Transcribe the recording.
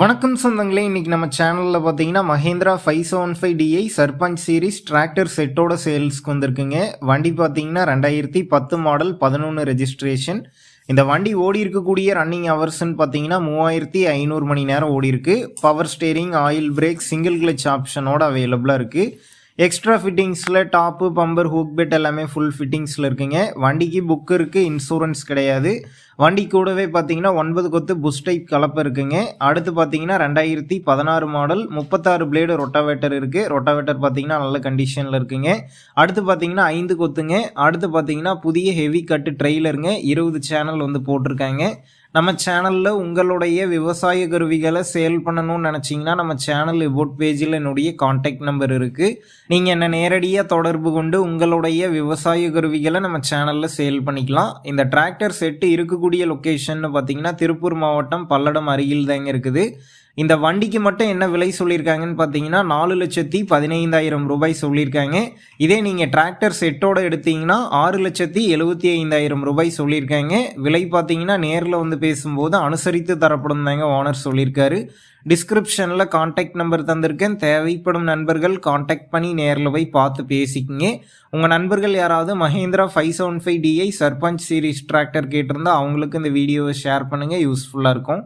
வணக்கம் சொந்தங்களே இன்னைக்கு நம்ம சேனலில் பார்த்தீங்கன்னா Mahindra five seven five DI Sarpanch series tractor செட்டோட சேல்ஸ்க்கு வந்திருக்குங்க. வண்டி பார்த்தீங்கன்னா ரெண்டாயிரத்தி பத்து மாடல் பதினொன்று ரெஜிஸ்ட்ரேஷன் இந்த வண்டி ஓடி இருக்கக்கூடிய ரன்னிங் ஹவர்ஸ்ன்னு பார்த்தீங்கன்னா மூவாயிரத்தி ஐநூறு மணி நேரம் ஓடி இருக்கு. Power steering oil brake single clutch ஆப்ஷனோட அவைலபிளாக இருக்குது எக்ஸ்ட்ரா ஃபிட்டிங்ஸில் டாப்பு பம்பர் ஹூக் பெட் எல்லாமே ஃபுல் ஃபிட்டிங்ஸில் இருக்குங்க. வண்டிக்கு புக் இருக்குது இன்சூரன்ஸ் கிடையாது. வண்டி கூடவே பார்த்தீங்கன்னா ஒன்பது கொத்து புஷ் டைப் கலப்பு இருக்குங்க. அடுத்து பார்த்தீங்கன்னா ரெண்டாயிரத்தி பதினாறு மாடல் முப்பத்தாறு பிளேடு ரொட்டாவேட்டர் இருக்குது ரொட்டாவேட்டர் பார்த்தீங்கன்னா நல்ல கண்டிஷனில் இருக்குங்க. அடுத்து பார்த்தீங்கன்னா ஐந்து கொத்துங்க. அடுத்து பார்த்தீங்கன்னா புதிய ஹெவி கட்டு ட்ரெய்லருங்க இருபது சேனல் வந்து போட்டிருக்காங்க. நம்ம சேனலில் உங்களுடைய விவசாய கருவிகளை சேல் பண்ணணும்னு நினச்சிங்கன்னா நம்ம சேனல் எபோட் பேஜில் என்னுடைய காண்டாக்ட் நம்பர் இருக்குது நீங்கள் என்ன நேரடியாக தொடர்பு கொண்டு உங்களுடைய விவசாய கருவிகளை நம்ம சேனலில் சேல் பண்ணிக்கலாம். இந்த டிராக்டர் செட்டு இருக்கக்கூடிய லொக்கேஷன் பார்த்தீங்கன்னா திருப்பூர் மாவட்டம் பல்லடம் அருகில் தாங்க இருக்குது. இந்த வண்டிக்கு மட்டும் என்ன விலை சொல்லியிருக்காங்கன்னு பார்த்தீங்கன்னா நாலு லட்சத்தி பதினைந்தாயிரம் ரூபாய் சொல்லியிருக்காங்க. இதே நீங்கள் டிராக்டர் செட்டோட எடுத்தீங்கன்னா ஆறு லட்சத்தி எழுபத்தி ஐந்தாயிரம் ரூபாய் சொல்லியிருக்காங்க. விலை பார்த்தீங்கன்னா நேரில் வந்து பேசும்போது அனுசரித்து தரப்படும் தாங்க ஓனர் சொல்லியிருக்காரு. டிஸ்கிரிப்ஷனில் காண்டாக்ட் நம்பர் தந்திருக்கேன். தேவைப்படும் நண்பர்கள் காண்டாக்ட் பண்ணி நேரில் போய் பார்த்து பேசிக்கிங்க. உங்கள் நண்பர்கள் யாராவது Mahindra five seven five DI Sarpanch series tractor கேட்டிருந்தா அவங்களுக்கு இந்த வீடியோவை ஷேர் பண்ணுங்கள் யூஸ்ஃபுல்லாக இருக்கும்.